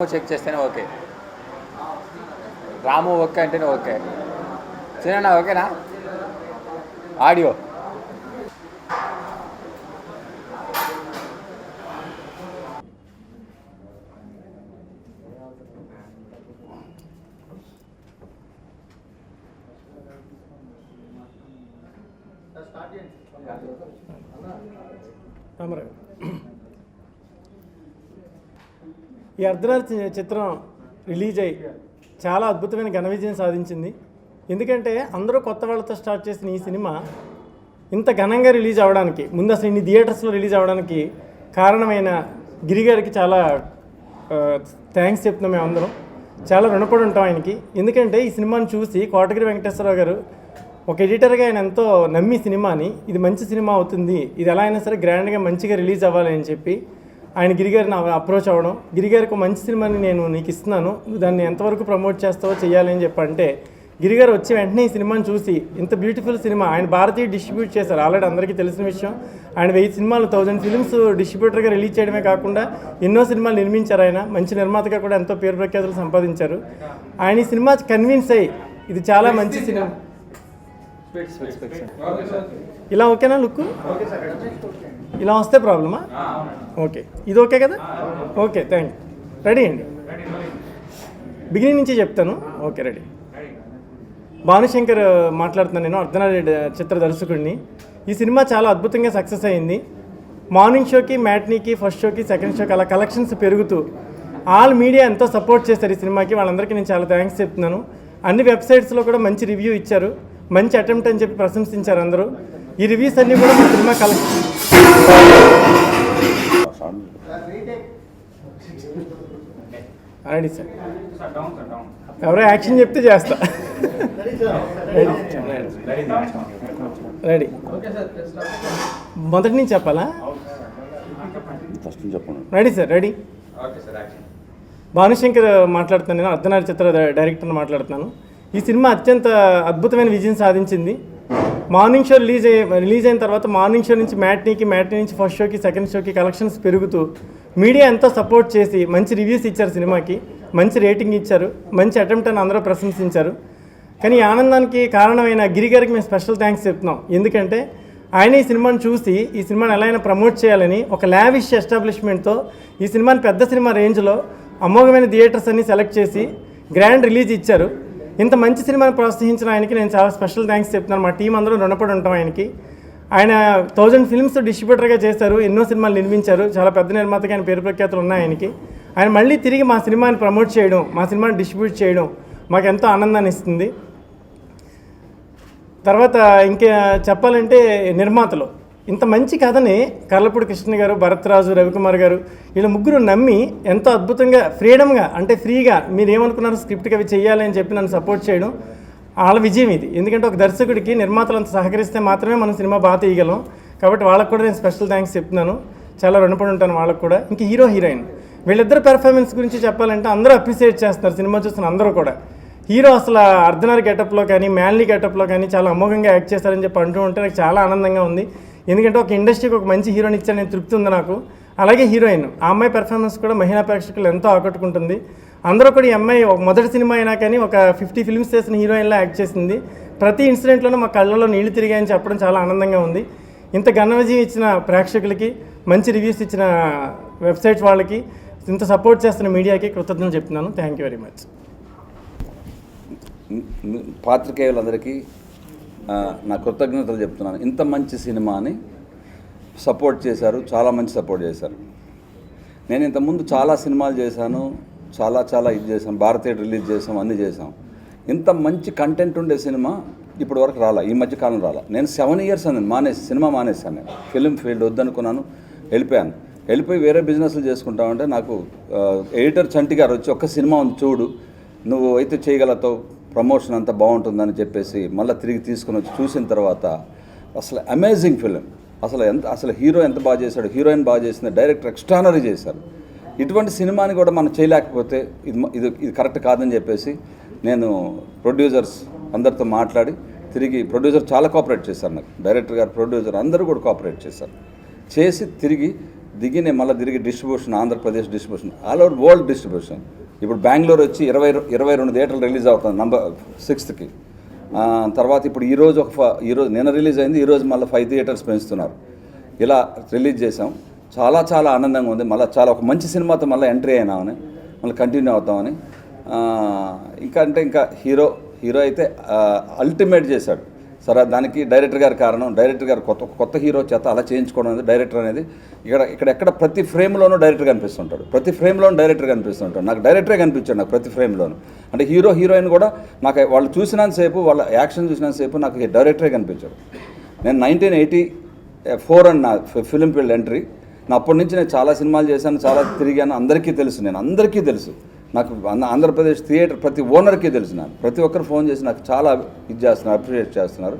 Check చేస్తేనే okay. Ramu okay అంటేనే okay. చిన్న ఓకేనా? ఆడియో. రామారావు ఈ అర్ధరాత్రి చి- చిత్రం రిలీజ్ అయ్యి చాలా అద్భుతమైన ఘన విజయం సాధించింది. ఎందుకంటే అందరూ కొత్త వాళ్ళతో స్టార్ట్ చేసిన ఈ సినిమా ఇంత ఘనంగా రిలీజ్ అవ్వడానికి ముందు అసలు ఇన్ని థియేటర్స్లో రిలీజ్ అవ్వడానికి కారణమైన గిరి గారికి చాలా థ్యాంక్స్ చెప్తున్నాం మేము అందరం చాలా రుణపడి ఉంటాం ఆయనకి. ఎందుకంటే ఈ సినిమాని చూసి కోటగిరి వెంకటేశ్వరరావు గారు ఒక ఎడిటర్గా ఆయన ఎంతో నమ్మి సినిమాని ఇది మంచి సినిమా అవుతుంది ఇది ఎలా అయినా సరే గ్రాండ్గా మంచిగా రిలీజ్ అవ్వాలి అని చెప్పి ఆయన గిరిగారిని అప్రోచ్ అవ్వడం. గిరిగారికి ఒక మంచి సినిమాని నేను నీకు ఇస్తున్నాను నువ్వు దాన్ని ఎంతవరకు ప్రమోట్ చేస్తావో చేయాలని చెప్పంటే చెప్పి అంటే గిరిగారు వచ్చి వెంటనే ఈ సినిమాని చూసి ఇంత బ్యూటిఫుల్ సినిమా ఆయన భారతీయ డిస్ట్రిబ్యూట్ చేశారు ఆల్రెడీ అందరికీ తెలిసిన విషయం. ఆయన వెయ్యి సినిమాలు థౌజండ్ ఫిల్మ్స్ డిస్ట్రిబ్యూటర్గా రిలీజ్ చేయడమే కాకుండా ఎన్నో సినిమాలు నిర్మించారు ఆయన మంచి నిర్మాతగా కూడా ఎంతో పేరు ప్రఖ్యాతులు సంపాదించారు. ఆయన ఈ సినిమా కన్విన్స్ అయ్యి ఇది చాలా మంచి సినిమా. ఇలా ఓకేనా లుక్? ఇలా వస్తే ప్రాబ్లమా? ఓకే. ఇది ఓకే కదా? Okay thank you. రెడీ అండి. బిగినింగ్ నుంచి చెప్తాను. Okay ready. భానుశంకర్ మాట్లాడుతున్నాను నేను అర్ధనారెడ్డి చిత్ర దర్శకుడిని. ఈ సినిమా చాలా అద్భుతంగా సక్సెస్ అయింది. మార్నింగ్ షోకి మ్యాట్నీకి ఫస్ట్ షోకి సెకండ్ షోకి అలా కలెక్షన్స్ పెరుగుతూ ఆల్ మీడియా ఎంతో సపోర్ట్ చేశారు ఈ సినిమాకి. వాళ్ళందరికీ నేను చాలా థ్యాంక్స్ చెప్తున్నాను. అన్ని వెబ్సైట్స్లో కూడా మంచి రివ్యూ ఇచ్చారు. మంచి అటెంప్ట్ అని చెప్పి ప్రశంసించారు అందరూ. ఈ రివ్యూస్ అన్నీ కూడా మా సినిమా కలెక్షన్. Ready sir. ఎవరో యాక్షన్ చెప్తే చేస్తా. రెడీ. మొదటి నుంచి చెప్పాలా? Ready sir ready. భానుశంకర్ మాట్లాడుతున్నాను నేను అర్ధనారి చిత్ర డైరెక్టర్ని మాట్లాడుతున్నాను. ఈ సినిమా అత్యంత అద్భుతమైన విజయం సాధించింది. మార్నింగ్ షో రిలీజ్ అయ్యే రిలీజ్ అయిన తర్వాత మార్నింగ్ షో నుంచి మ్యాట్నీకి మ్యాట్నీ నుంచి ఫస్ట్ షోకి సెకండ్ షోకి కలెక్షన్స్ పెరుగుతూ మీడియా ఎంతో సపోర్ట్ చేసి మంచి రివ్యూస్ ఇచ్చారు సినిమాకి. మంచి రేటింగ్ ఇచ్చారు. మంచి అటెంప్ట్ అని అందరూ ప్రశంసించారు. కానీ ఈ ఆనందానికి కారణమైన గిరి గారికి మేము స్పెషల్ థ్యాంక్స్ చెప్తున్నాం. ఎందుకంటే ఆయన ఈ సినిమాని చూసి ఈ సినిమాని ఎలా అయినా ప్రమోట్ చేయాలని ఒక లావిష్ ఎస్టాబ్లిష్మెంట్తో ఈ సినిమాని పెద్ద సినిమా రేంజ్లో అమోఘమైన థియేటర్స్ అన్ని సెలెక్ట్ చేసి గ్రాండ్ రిలీజ్ ఇచ్చారు. ఇంత మంచి సినిమాని ప్రోత్సహించిన ఆయనకి నేను చాలా స్పెషల్ థ్యాంక్స్ చెప్తున్నాను. మా టీం అందరూ రుణపడి ఉంటాం ఆయనకి. ఆయన థౌజండ్ ఫిల్మ్స్ డిస్ట్రిబ్యూటర్గా చేశారు ఎన్నో సినిమాలు నిర్మించారు చాలా పెద్ద నిర్మాతగా ఆయన పేరు ప్రఖ్యాతులు ఉన్నాయి ఆయనకి. ఆయన మళ్ళీ తిరిగి మా సినిమాని ప్రమోట్ చేయడం మా సినిమాని డిస్ట్రిబ్యూట్ చేయడం మాకు ఎంతో ఆనందాన్ని ఇస్తుంది. తర్వాత ఇంకా చెప్పాలంటే నిర్మాతలు. ఇంత మంచి కథని కర్లపూడి కృష్ణ గారు భరత్రాజు రవికుమార్ గారు వీళ్ళ ముగ్గురు నమ్మి ఎంతో అద్భుతంగా ఫ్రీడమ్గా అంటే ఫ్రీగా మీరు ఏమనుకున్నారు స్క్రిప్ట్కి అవి చేయాలి అని చెప్పి నన్ను సపోర్ట్ చేయడం వాళ్ళ విజయం ఇది. ఎందుకంటే ఒక దర్శకుడికి నిర్మాతలు అంత సహకరిస్తే మాత్రమే మనం సినిమా బాగా తీయగలం. కాబట్టి వాళ్ళకు కూడా నేను స్పెషల్ థ్యాంక్స్ చెప్తున్నాను. చాలా రుణపడి ఉంటాను వాళ్ళకు కూడా. ఇంక హీరో హీరోయిన్ వీళ్ళిద్దరు పెర్ఫార్మెన్స్ గురించి చెప్పాలంటే అందరూ అప్రిషియేట్ చేస్తున్నారు. సినిమా చూస్తున్న అందరూ కూడా. హీరో అసలు అర్ధనర్ గెటప్లో కానీ మ్యాన్లీ గెటప్లో కానీ చాలా అమోఘంగా యాక్ట్ చేస్తారని చెప్పి అంటూ ఉంటే నాకు చాలా ఆనందంగా ఉంది. ఎందుకంటే ఒక ఇండస్ట్రీకి ఒక మంచి హీరోని ఇచ్చానని తృప్తి ఉంది నాకు. అలాగే హీరోయిన్ ఆ అమ్మాయి పెర్ఫార్మెన్స్ కూడా మహిళా ప్రేక్షకులు ఎంతో ఆకట్టుకుంటుంది. అందరూ కూడా ఈ అమ్మాయి ఒక మొదటి సినిమా అయినా కానీ ఒక ఫిఫ్టీ ఫిల్మ్స్ చేసిన హీరోయిన్లా యాక్ట్ చేసింది. ప్రతి ఇన్సిడెంట్లోనూ మా కళ్ళలో నీళ్ళు తిరిగాయని చెప్పడం చాలా ఆనందంగా ఉంది. ఇంత ఘన విజయం ఇచ్చిన ప్రేక్షకులకి మంచి రివ్యూస్ ఇచ్చిన వెబ్సైట్ వాళ్ళకి ఇంత సపోర్ట్ చేస్తున్న మీడియాకి కృతజ్ఞతలు చెప్తున్నాను. థ్యాంక్ యూ వెరీ మచ్ పాత్రికేయులందరికీ నా కృతజ్ఞతలు చెప్తున్నాను. ఇంత మంచి సినిమాని సపోర్ట్ చేశారు చాలా మంచి సపోర్ట్ చేశారు. నేను ఇంతకుముందు చాలా సినిమాలు చేశాను చాలా చాలా ఇది చేశాను భారతీయ రిలీజ్ చేసాం అన్నీ చేసాం ఇంత మంచి కంటెంట్ ఉండే సినిమా ఇప్పటి వరకు రాలా ఈ మధ్య కాలం రాలా. నేను సెవెన్ ఇయర్స్ అని మానేసి సినిమా మానేశాను నేను ఫిలిం ఫీల్డ్ వద్దనుకున్నాను వెళ్ళిపోయాను. వెళ్ళిపోయి వేరే బిజినెస్లు చేసుకుంటామంటే నాకు ఎడిటర్ చంటి గారు వచ్చి ఒక్క సినిమా ఉంది చూడు నువ్వు అయితే చేయగలుగుతావు ప్రమోషన్ అంతా బాగుంటుందని చెప్పేసి మళ్ళీ తిరిగి తీసుకుని వచ్చి చూసిన తర్వాత అసలు అమేజింగ్ ఫిలిం అసలు ఎంత అసలు హీరో ఎంత బాగా చేశాడు హీరోయిన్ బాగా చేసింది డైరెక్టర్ ఎక్స్ట్రానరీ చేశారు. ఇటువంటి సినిమాని కూడా మనం చేయలేకపోతే ఇది ఇది ఇది కరెక్ట్ కాదని చెప్పేసి నేను ప్రొడ్యూసర్స్ అందరితో మాట్లాడి తిరిగి ప్రొడ్యూసర్ చాలా కోఆపరేట్ చేశారు నాకు. డైరెక్టర్ గారు ప్రొడ్యూసర్ అందరూ కూడా కోఆపరేట్ చేశారు. చేసి తిరిగి దిగి నేను మళ్ళీ తిరిగి distribution Andhra Pradesh distribution all over world distribution ఇప్పుడు బెంగళూరు వచ్చి ఇరవై ఇరవై రెండు థియేటర్లు రిలీజ్ అవుతుంది నంబర్ సిక్స్త్కి తర్వాత ఇప్పుడు ఈరోజు ఒక ఈరోజు నిన్న రిలీజ్ అయింది ఈరోజు మళ్ళీ ఫైవ్ థియేటర్స్ పెంచుతున్నారు. ఇలా రిలీజ్ చేసాం చాలా చాలా ఆనందంగా ఉంది. మళ్ళీ చాలా ఒక మంచి సినిమాతో మళ్ళీ ఎంట్రీ అయినామని మళ్ళీ కంటిన్యూ అవుతామని. ఇంకా అంటే ఇంకా హీరో హీరో అయితే అల్టిమేట్ చేశాడు. సరే దానికి డైరెక్టర్ గారి కారణం డైరెక్టర్ గారు కొత్త కొత్త హీరో చేత అలా చేయించుకోవడం అనేది డైరెక్టర్ అనేది ఇక్కడ ఇక్కడ ఎక్కడ ప్రతి ఫ్రేమ్లోనూ డైరెక్టర్ కనిపిస్తుంటాడు. ప్రతి ఫ్రేమ్లోనూ డైరెక్టర్ కనిపిస్తుంటాడు. నాకు డైరెక్టరే కనిపించాడు నాకు ప్రతి ఫ్రేమ్లోనూ. అంటే హీరో హీరోయిన్ కూడా నాకు వాళ్ళు చూసినంతసేపు వాళ్ళ యాక్షన్ చూసినంతసేపు నాకు డైరెక్టరే కనిపించాడు. నేను నైన్టీన్ ఎయిటీ ఫోర్ అండ్ నా ఫిలిం ఫీల్డ్ ఎంట్రీ. నా అప్పటి నుంచి నేను చాలా సినిమాలు చేశాను చాలా తిరిగాను. అందరికీ తెలుసు నేను అందరికీ తెలుసు. నాకు ఆంధ్రప్రదేశ్ థియేటర్ ప్రతి ఓనర్కి తెలుసు నాకు ప్రతి ఒక్కరు ఫోన్ చేసి నాకు చాలా ఇది చేస్తున్నారు అప్రిషియేట్ చేస్తున్నారు.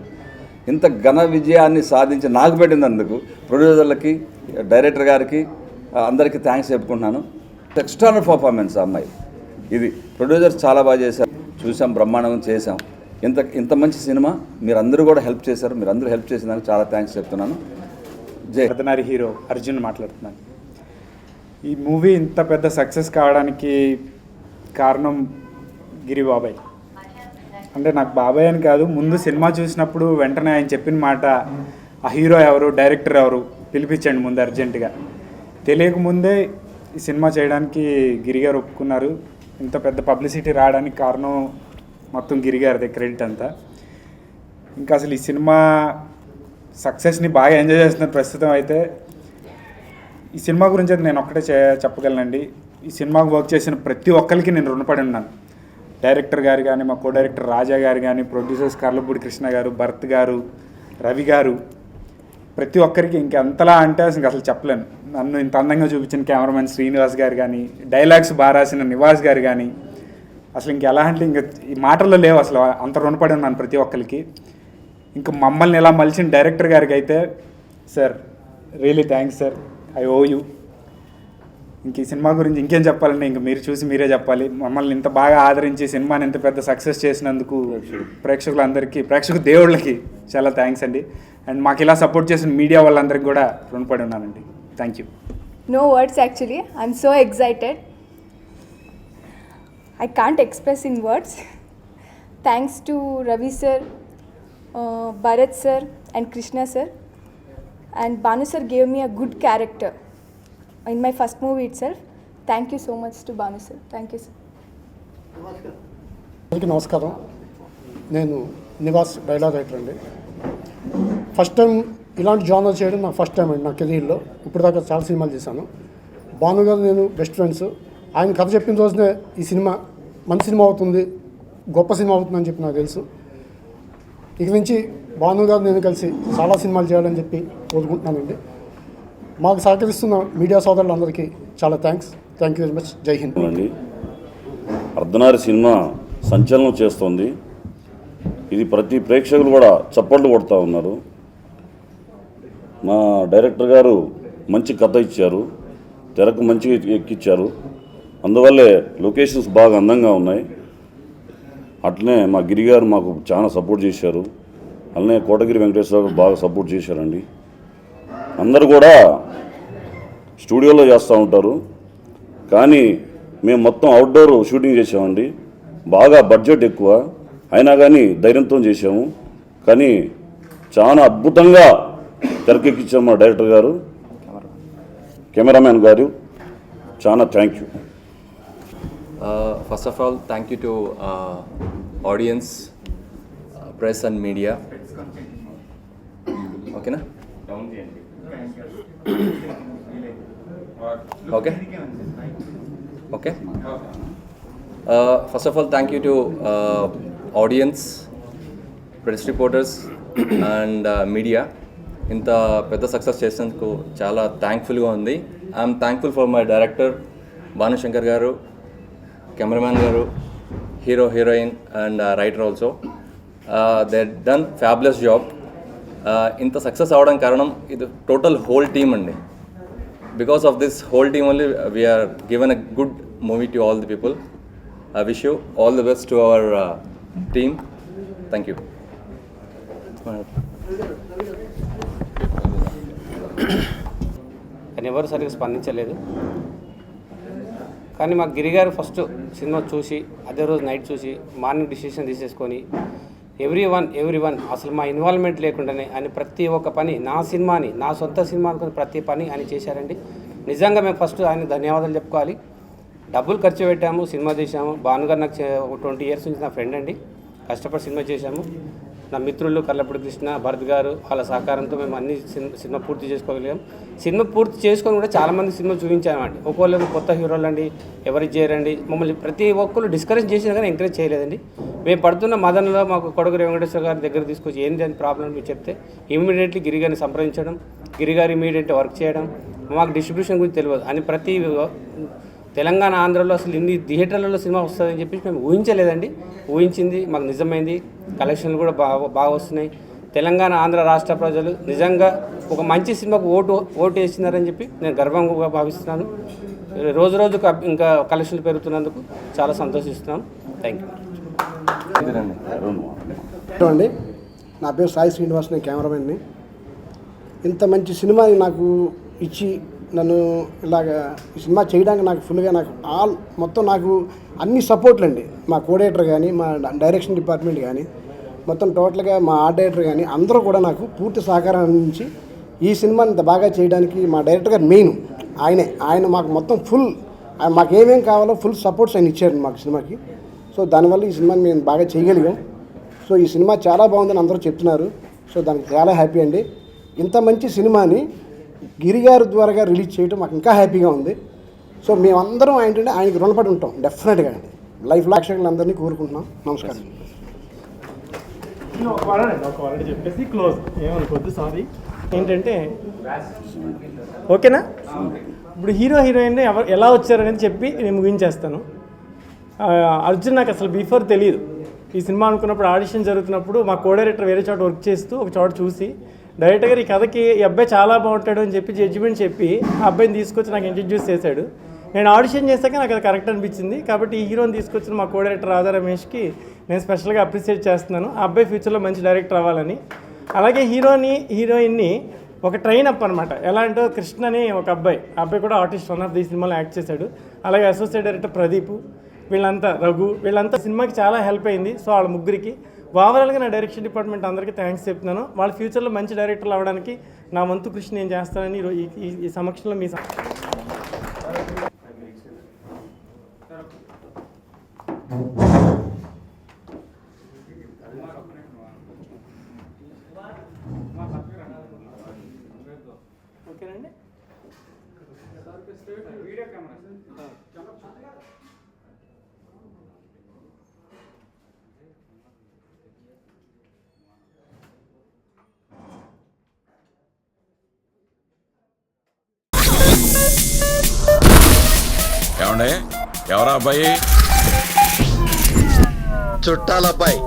ఇంత ఘన విజయాన్ని సాధించి నాకు పెట్టినందుకు ప్రొడ్యూసర్లకి డైరెక్టర్ గారికి అందరికీ థ్యాంక్స్ చెప్పుకుంటున్నాను. ఎక్స్ట్రానల్ పర్ఫార్మెన్స్ ఆ అమ్మాయి. ఇది ప్రొడ్యూసర్స్ చాలా బాగా చేశారు. చూసాం బ్రహ్మాండం చేశాం. ఇంత ఇంత మంచి సినిమా మీరందరూ కూడా హెల్ప్ చేశారు. మీరు అందరూ హెల్ప్ చేసినందుకు చాలా థ్యాంక్స్ చెప్తున్నాను. జయ రతనారి హీరో అర్జున్ మాట్లాడుతున్నాను. ఈ మూవీ ఇంత పెద్ద సక్సెస్ కావడానికి కారణం గిరి బాబాయ్ అంటే నాకు బాబాయ్ అని కాదు ముందు సినిమా చూసినప్పుడు వెంటనే ఆయన చెప్పిన మాట ఆ హీరో ఎవరు డైరెక్టర్ ఎవరు? పిలిపించండి ముందు అర్జెంటుగా. తెలియకముందే ఈ సినిమా చేయడానికి గిరిగారు ఒప్పుకున్నారు. ఇంత పెద్ద పబ్లిసిటీ రావడానికి కారణం మొత్తం గిరిగారు గారిదే క్రెడిట్ అంతా. ఇంకా అసలు ఈ సినిమా సక్సెస్ని బాగా ఎంజాయ్ చేస్తున్నారు ప్రస్తుతం అయితే. ఈ సినిమా గురించి అయితే నేను ఒక్కటే చే చెప్పగలనండి. ఈ సినిమాకు వర్క్ చేసిన ప్రతి ఒక్కరికి నేను రుణపడి ఉన్నాను డైరెక్టర్ గారు కానీ మా కో డైరెక్టర్ రాజా గారు కానీ ప్రొడ్యూసర్స్ కర్లపూడి కృష్ణ గారు భరత్ గారు రవి గారు ప్రతి ఒక్కరికి ఇంకెంతలా అంటే అసలు అసలు చెప్పలేను. నన్ను ఇంత అందంగా చూపించిన కెమెరామెన్ శ్రీనివాస్ గారు కానీ డైలాగ్స్ బాగా రాసిన నివాస్ గారు కానీ అసలు ఇంకెలా అంటే ఇంక ఈ మాటల్లో లేవు అసలు. అంత రుణపడి ఉన్నాను ప్రతి ఒక్కరికి. ఇంకా మమ్మల్ని ఇలా మలిచిన డైరెక్టర్ గారికి అయితే sir really thanks sir I owe you ఇంక ఈ సినిమా గురించి ఇంకేం చెప్పాలంటే ఇంక మీరు చూసి మీరే చెప్పాలి మమ్మల్ని ఇంత బాగా ఆదరించి సినిమాని ఇంత పెద్ద సక్సెస్ చేసినందుకు ప్రేక్షకులందరికీ ప్రేక్షక దేవుళ్ళకి చాలా థ్యాంక్స్ అండి అండ్ మాకు ఇలా సపోర్ట్ చేసిన మీడియా వాళ్ళందరికీ కూడా రుణపడి ఉన్నానండి thank you words actually. I'm so excited. I can't express in words. Thanks to Ravi sir, uh, Bharat sir, and Krishna sir. And Banu sir gave me a good character in my first movie itself. Thank you so much to Banu sir. Thank you, sir. అందరికీ నమస్కారం. నేను Nivas dialogue writer అండి. First time ఇలాంటి genre చేయడం నా first time అండి నా కెరీర్లో. ఇప్పుడు దాకా చాలా సినిమాలు చేశాను. భాను గారు నేను బెస్ట్ ఫ్రెండ్స్ ఆయన కథ చెప్పిన రోజునే ఈ సినిమా మంచి సినిమా అవుతుంది గొప్ప సినిమా అవుతుందని చెప్పి నాకు తెలుసు. ఇక నుంచి భాను గారు నేను కలిసి చాలా సినిమాలు చేయాలని చెప్పి కోరుకుంటున్నానండి. మాకు సహకరిస్తున్న మీడియా సోదరులందరికీ చాలా thanks. Thank you very much జై హింద్. అండి. అర్ధనారి సినిమా సంచలనం చేస్తోంది. ఇది ప్రతి ప్రేక్షకులు కూడా చప్పట్లు కొడుతూ ఉన్నారు. మా డైరెక్టర్ గారు మంచి కథ ఇచ్చారు. తెరకు మంచిగా ఎక్కిచ్చారు. అందువల్లే లొకేషన్స్ బాగా అందంగా ఉన్నాయి. అట్లనే మా గిరిగారు మాకు చాలా సపోర్ట్ చేశారు. అలానే కోటగిరి వెంకటేశ్వర గారు బాగా సపోర్ట్ చేశారండి. అందరూ కూడా స్టూడియోలో చేస్తూ ఉంటారు. కానీ మేము మొత్తం అవుట్డోర్ షూటింగ్ చేసామండి. బాగా బడ్జెట్ ఎక్కువ. అయినా కానీ ధైర్యంతో చేసాము కానీ చాలా అద్భుతంగా తెరకెక్కించాము మా డైరెక్టర్ గారు. కెమెరామ్యాన్ గారు. చాలా thank you Uh, first of all, thank you to uh, audience, uh, press okay okay first of all thank you to audience press reporters and media ఇంత పెద్ద సక్సెస్ చేసినందుకు చాలా థ్యాంక్ఫుల్గా ఉంది. I'm thankful for my director Bhanushankar garu cameraman garu hero heroine and writer also they done fabulous job ఇంత success అవడం కారణం ఇది టోటల్ హోల్ టీమ్ అండి. Because of this whole team only we're given a good movie to all the people I wish you all the best to our team thank you కానీ ఎవరు సరిగ్గా స్పందించలేదు. కానీ మా గిరిగారు ఫస్ట్ సినిమా చూసి అదే రోజు నైట్ చూసి మార్నింగ్ డిసిషన్ తీసేసుకొని ఎవ్రీ వన్ ఎవ్రీ వన్ అసలు మా ఇన్వాల్వ్మెంట్ లేకుండానే ఆయన ప్రతి ఒక్క పని నా సినిమాని నా సొంత సినిమా ప్రతి పని ఆయన చేశారండి. నిజంగా మేము ఫస్ట్ ఆయన ధన్యవాదాలు చెప్పుకోవాలి. డబ్బులు ఖర్చు పెట్టాము సినిమా తీసాము భానుగారు నాకు ఒక ట్వంటీ ఇయర్స్ నుంచి నా ఫ్రెండ్ అండి. కష్టపడి సినిమా చేశాము. నా మిత్రులు కల్లపూడి కృష్ణ భరత్ గారు వాళ్ళ సహకారంతో మేము అన్ని సినిమా సినిమా పూర్తి చేసుకోగలిగాం. సినిమా పూర్తి చేసుకొని కూడా చాలామంది సినిమా చూపించామండి ఒక్కోళ్ళు కొత్త హీరోలు అండి ఎవరికి చేయరండి మమ్మల్ని ప్రతి ఒక్కరు డిస్కరేజ్ చేసినా కానీ ఎంకరేజ్ చేయలేదండి. మేము పడుతున్న మదనలో మాకు కొడుకు వెంకటేశ్వర గారి దగ్గర తీసుకొచ్చి ఏంటి అని ప్రాబ్లం మీరు చెప్తే ఇమీడియట్లీ గిరిగారిని సంప్రదించడం గిరిగారు ఇమీడియట్ వర్క్ చేయడం మాకు డిస్ట్రిబ్యూషన్ గురించి తెలియదు. అని ప్రతి తెలంగాణ ఆంధ్రలో అసలు ఇన్ని థియేటర్లలో సినిమా వస్తుందని చెప్పి మేము ఊహించలేదండి. ఊహించింది మాకు నిజమైంది. కలెక్షన్లు కూడా బాగా బాగా వస్తున్నాయి. తెలంగాణ ఆంధ్ర రాష్ట్ర ప్రజలు నిజంగా ఒక మంచి సినిమాకు ఓటు ఓటు వేసినారని చెప్పి నేను గర్వంగా భావిస్తున్నాను. రోజు రోజుకు ఇంకా కలెక్షన్లు పెరుగుతున్నందుకు చాలా సంతోషిస్తున్నాను థ్యాంక్ యూ. అండి నా పేరు సాయి శ్రీనివాస్ నేను కెమెరామెన్ని. ఇంత మంచి సినిమాని నాకు ఇచ్చి నన్ను ఇలాగ ఈ సినిమా చేయడానికి నాకు ఫుల్గా నాకు ఆల్ మొత్తం నాకు అన్ని సపోర్ట్లు అండి. మా కోడేటర్ కానీ మా డైరెక్షన్ డిపార్ట్మెంట్ కానీ మొత్తం టోటల్గా మా ఆర్ట్ డైరెక్టర్ కానీ అందరూ కూడా నాకు పూర్తి సహకారం అందించి ఈ సినిమాని ఇంత బాగా చేయడానికి మా డైరెక్టర్ గారు మెయిన్ ఆయనే ఆయన మాకు మొత్తం ఫుల్ ఆయన మాకు ఏమేం కావాలో ఫుల్ సపోర్ట్స్ ఆయన ఇచ్చారు మాకు సినిమాకి. సో దానివల్ల ఈ సినిమాని మేము బాగా చేయగలిగాం. సో ఈ సినిమా చాలా బాగుందని అందరూ చెప్తున్నారు. సో దానికి చాలా హ్యాపీ అండి. ఇంత మంచి సినిమాని గిరిగారు ద్వారాగా రిలీజ్ చేయడం మాకు ఇంకా హ్యాపీగా ఉంది. సో మేమందరం ఏంటంటే ఆయనకి రుణపడి ఉంటాం డెఫినెట్గా అండి లైఫ్ లాక్షకులందరినీ కోరుకుంటున్నాం. నమస్కారం. చెప్పేసి క్లోజ్ ఏమనుకోవద్దు సారీ ఏంటంటే ఓకేనా? ఇప్పుడు హీరో హీరోయిన్ ఎవరు ఎలా వచ్చారనేది చెప్పి నేను ముగించేస్తాను. అర్జున్ నాకు అసలు బిఫోర్ తెలియదు ఈ సినిమా అనుకున్నప్పుడు ఆడిషన్ జరుగుతున్నప్పుడు మా కో డైరెక్టర్ వేరే చోట వర్క్ చేస్తూ ఒక చోట చూసి డైరెక్ట్గా గారు ఈ కథకి ఈ అబ్బాయి చాలా బాగుంటాడు అని చెప్పి జడ్జిమెంట్ చెప్పి ఆ అబ్బాయిని తీసుకొచ్చి నాకు ఇంట్రడ్యూస్ చేశాడు. నేను ఆడిషన్ చేశాక నాకు అది కరెక్ట్ అనిపించింది. కాబట్టి ఈ హీరోని తీసుకొచ్చిన మా కో డైరెక్టర్ రాధా రమేష్కి నేను స్పెషల్గా అప్రిషియేట్ చేస్తున్నాను. ఆ అబ్బాయి ఫ్యూచర్లో మంచి డైరెక్టర్ అవ్వాలని. అలాగే హీరోని హీరోయిన్ని ఒక ట్రైన్ అప్ అనమాట ఎలా అంటే కృష్ణ అని ఒక అబ్బాయి. ఆ అబ్బాయి కూడా ఆర్టిస్ట్ వన్ ఆఫ్ ది సినిమాలో యాక్ట్ చేశాడు. అలాగే అసోసియేట్ డైరెక్టర్ ప్రదీప్ వీళ్ళంతా రఘు వీళ్ళంతా సినిమాకి చాలా హెల్ప్ అయింది. సో వాళ్ళ ముగ్గురికి ఓవరాల్గా నా డైరెక్షన్ డిపార్ట్మెంట్ అందరికీ థ్యాంక్స్ చెప్తున్నాను. వాళ్ళ ఫ్యూచర్లో మంచి డైరెక్టర్లు అవ్వడానికి నా వంతు కృషి నేను చేస్తానని ఈ సమక్షంలో మీ ఓకేనండి. ఏమండే? ఎవరా అబ్బాయి? చుట్టాలబ్బాయి.